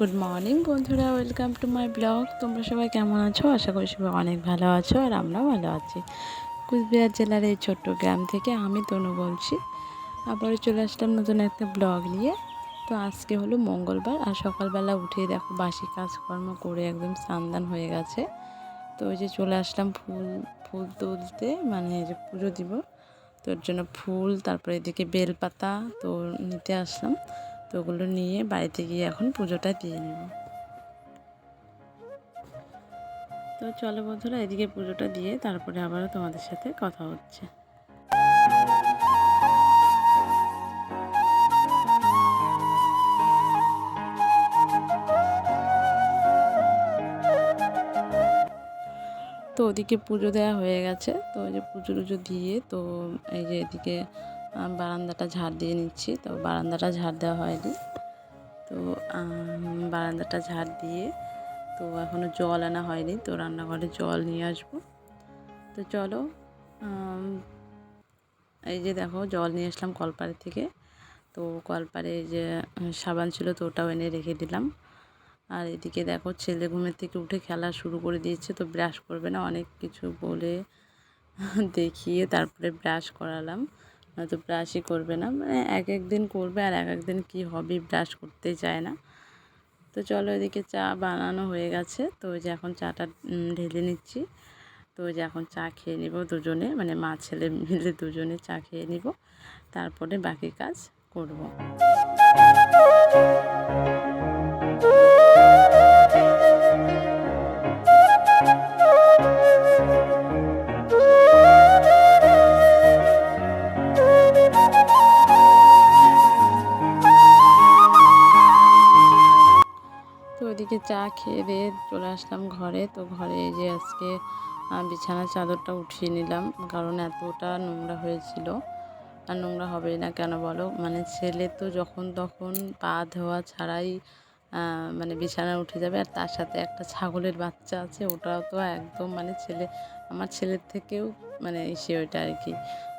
Good morning বন্ধুরা welcome to my blog তোমরা সবাই কেমন আছো? আশা করি সবাই অনেক ভালো আছো, আর আমরাও ভালো আছি। কুচবিহার জেলার এই ছোট্ট গ্রাম থেকে আমি তনু বলছি। আবারও চলে আসলাম নতুন একটা ব্লগ নিয়ে। তো আজকে হলো মঙ্গলবার, আর সকালবেলা উঠে দেখো বাসি কাজকর্ম করে একদম সান্দান হয়ে গেছে। তো ওই যে চলে আসলাম ফুল ফুল তুলতে মানে যে পুজো দিব। তোর জন্য ফুল, তারপরে এদিকে বেলপাতা তো নিতে আসলাম। তো ওগুলো নিয়ে বাড়িতে গিয়ে এখন পুজোটা দিয়ে নেব। তো চলো বন্ধুরা, এদিকে পুজোটা দিয়ে তারপরে আবারও তোমাদের সাথে কথা হচ্ছে। তো ওদিকে পুজো দেওয়া হয়ে গেছে। তো ওই যে পুজো টুজো দিয়ে তো এই যে এদিকে বারান্দাটা ঝাড় দিয়ে নিচ্ছি। তো বারান্দাটা ঝাড় দেওয়া হয়নি। তো বারান্দাটা ঝাড় দিয়ে তো এখনও জল আনা হয়নি। তো রান্নাঘরে জল নিয়ে আসব। তো চলো এই যে দেখো, জল নিয়ে আসলাম কলপাড়ের থেকে। তো কলপাড়ে যে সাবান ছিল তো ওটাও এনে রেখে দিলাম। আর এদিকে দেখো, ছেলে ঘুমের থেকে উঠে খেলা শুরু করে দিয়েছে। তো ব্রাশ করবে না, অনেক কিছু বলে দেখিয়ে তারপরে ব্রাশ করালাম। নয়তো ব্রাশই করবে না। মানে এক এক দিন করবে আর এক এক দিন কী হবে ব্রাশ করতে চায় না। তো চলো এদিকে চা বানানো হয়ে গেছে। তো ওই যে এখন চাটা ঢেলে নিচ্ছি। তো ওই যে এখন চা খেয়ে নিব দুজনে। মানে মা, ছেলে মিলে দুজনে চা খেয়ে নিব। তারপরে বাকি কাজ করব। চা খেয়ে দিয়ে চলে আসলাম ঘরে। তো ঘরে এই যে আজকে বিছানার চাদরটা উঠিয়ে নিলাম কারণ এতটা নোংরা হয়েছিল। আর নোংরা হবে না কেন বলো? মানে ছেলে তো যখন তখন পা ধোয়া ছাড়াই মানে বিছানায় উঠে যাবে। আর তার সাথে একটা ছাগলের বাচ্চা আছে, ওটাও তো একদম মানে ছেলে, আমার ছেলের থেকেও মানে সে ওইটা আর কি।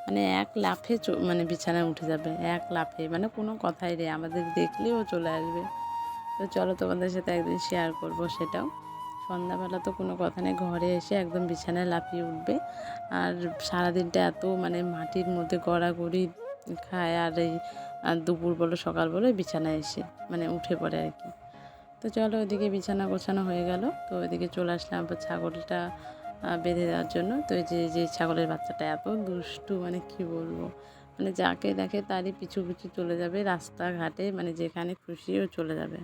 মানে এক লাফে মানে বিছানায় উঠে যাবে, এক লাফে। মানে কোনো কথাই রে আমাদের দেখলেও চলে আসবে। তো চলো তোমাদের সাথে একদিন শেয়ার করব সেটাও। সন্ধ্যাবেলা তো কোনো কথা নেই, ঘরে এসে একদম বিছানায় লাফিয়ে উঠবে। আর সারাদিনটা এত মানে মাটির মধ্যে গড়াগড়ি খায়, আর এই দুপুর বলো, সকাল বলো বিছানায় এসে মানে উঠে পড়ে আর কি। তো চলো ওইদিকে বিছানা গোছানো হয়ে গেল। তো ওইদিকে চলে আসলাম আবার ছাগলটা বেঁধে দেওয়ার জন্য। তো যে যে ছাগলের বাচ্চাটা এত দুষ্টু মানে কি বলব? মানে যাকে দেখে তারই পিছু পিছু চলে যাবে, রাস্তাঘাটে মানে যেখানে খুশিও চলে যাবে।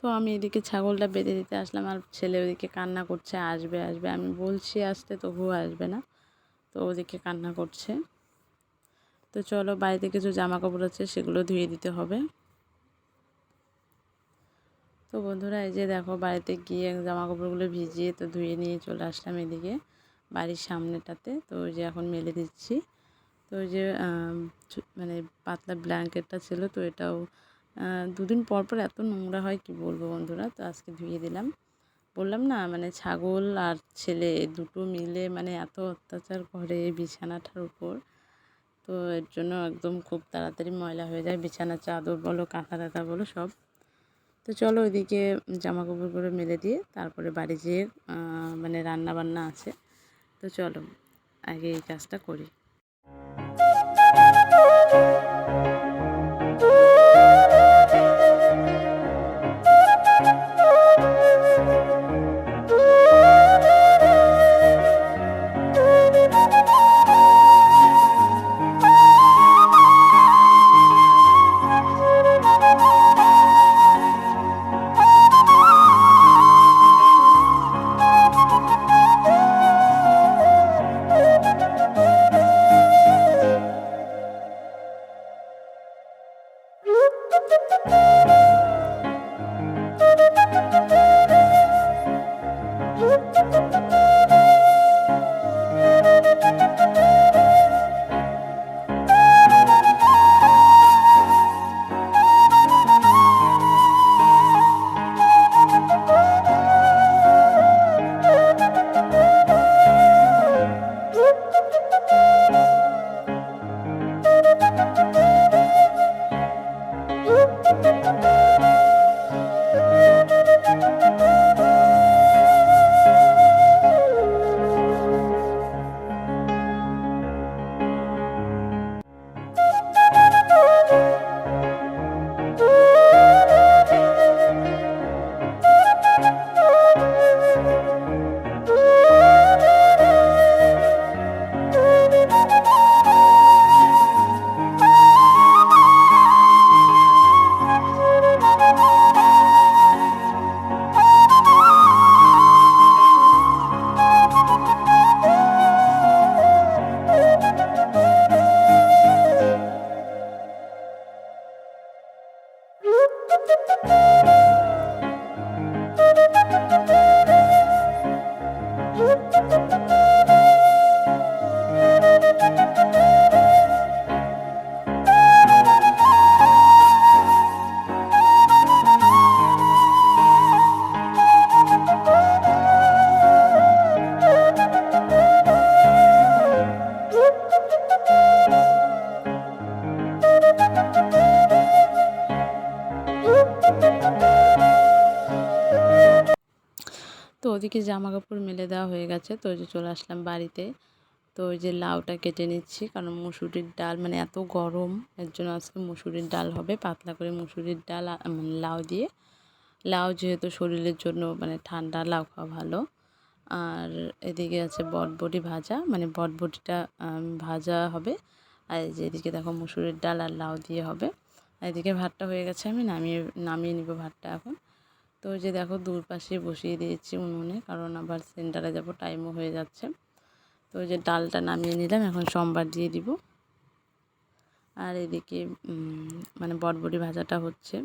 তো আমি এদিকে ছাগলটা বেঁধে দিতে আসলাম আর ছেলে ওদিকে কান্না করছে, আসবে আসবে। আমি বলছি, আসতে তবুও আসবে না। তো ওদিকে কান্না করছে। তো চলো বাড়িতে কিছু জামা কাপড় আছে সেগুলো ধুয়ে দিতে হবে। তো বন্ধুরা, এই যে দেখো বাড়িতে গিয়ে জামা কাপড়গুলো ভিজিয়ে তো ধুয়ে নিয়ে চলে আসলাম এদিকে বাড়ির সামনেটাতে। তো ওই যে এখন মেলে দিচ্ছি। তো ওই যে মানে পাতলা ব্ল্যাঙ্কেটটা ছিল তো এটাও দুদিন পর পর এত নোংরা হয়, কি বলব বন্ধুরা? তো আজকে ধুয়ে দিলাম। বললাম না মানে ছাগল আর ছেলে দুটো মিলে মানে এত অত্যাচার করে বিছানাটার উপর। তো এর জন্য একদম খুব তাড়াতাড়ি ময়লা হয়ে যায় বিছানা চাদর বলো, কাঁথা টাথা বলো, সব। তো চলো ওইদিকে জামা কাপড়গুলো মেলে দিয়ে তারপরে বাড়ি যেয়ে মানে রান্না বান্না আছে। তো চলো, আগে এই কাজটা করি। ওদিকে জামা কাপড় মেলে দেওয়া হয়ে গেছে। তো যে চলে আসলাম বাড়িতে। তো ওই যে লাউটা কেটে নিচ্ছি, কারণ মুসুরির ডাল মানে এত গরম, এর জন্য আজকে মুসুরির ডাল হবে, পাতলা করে মুসুরির ডাল মানে লাউ দিয়ে। লাউ যেহেতু শরীরের জন্য মানে ঠান্ডা, লাউ খাওয়া ভালো। আর এদিকে আছে বটবটি ভাজা মানে বটবটিটা ভাজা হবে। আর যে এদিকে দেখো মুসুরির ডাল আর লাউ দিয়ে হবে। এদিকে ভাতটা হয়ে গেছে, আমি নামিয়ে নামিয়ে নিব ভাতটা এখন। তো যে দেখো দূর পাশে বসিয়ে দিয়েছি উনুনে, কারণ আবার সেন্টারে যাব টাইমও হয়ে যাচ্ছে। তো যে ডালটা নামিয়ে নিলাম, এখন সোমবার দিয়ে দিব। আর এদিকে মানে বটবটি ভাজাটা হচ্ছে।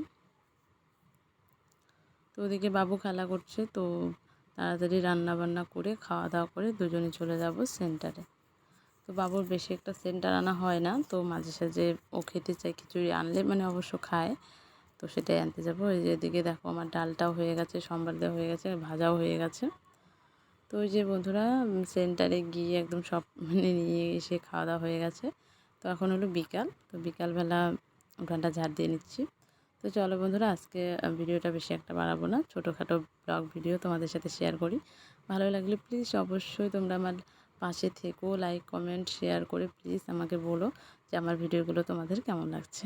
তো ওদিকে বাবু খেলা করছে, তো তাড়াতাড়ি রান্না বান্না করে খাওয়া দাওয়া করে দুজনে চলে যাব সেন্টারে তো বাবুর বেশি একটা সেন্টার আনা হয় না, তো মাঝে সাঝে ও খেতে চায় খিচুড়ি আনলে মানে অবশ্য খায়। তো সেটাই আনতে যাব। ওই যে এদিকে দেখো আমার ডালটাও হয়ে গেছে, সম্বার দেওয়া হয়ে গেছে, ভাজাও হয়ে গেছে। তো ওই যে বন্ধুরা সেন্টারে গিয়ে একদম সব মানে নিয়ে এসে খাওয়া দাওয়া হয়ে গেছে। তো এখন হলো বিকাল, তো বিকালবেলা উঠানটা ঝাড় দিয়ে নিচ্ছি। তো চলো বন্ধুরা, আজকে ভিডিওটা বেশি একটা বাড়াবো না। ছোটোখাটো ব্লগ ভিডিও তোমাদের সাথে শেয়ার করি। ভালো লাগলে প্লিজ অবশ্যই তোমরা আমার পাশে থেকো লাইক কমেন্ট শেয়ার করে প্লিজ আমাকে বলো যে আমার ভিডিওগুলো তোমাদের কেমন লাগছে।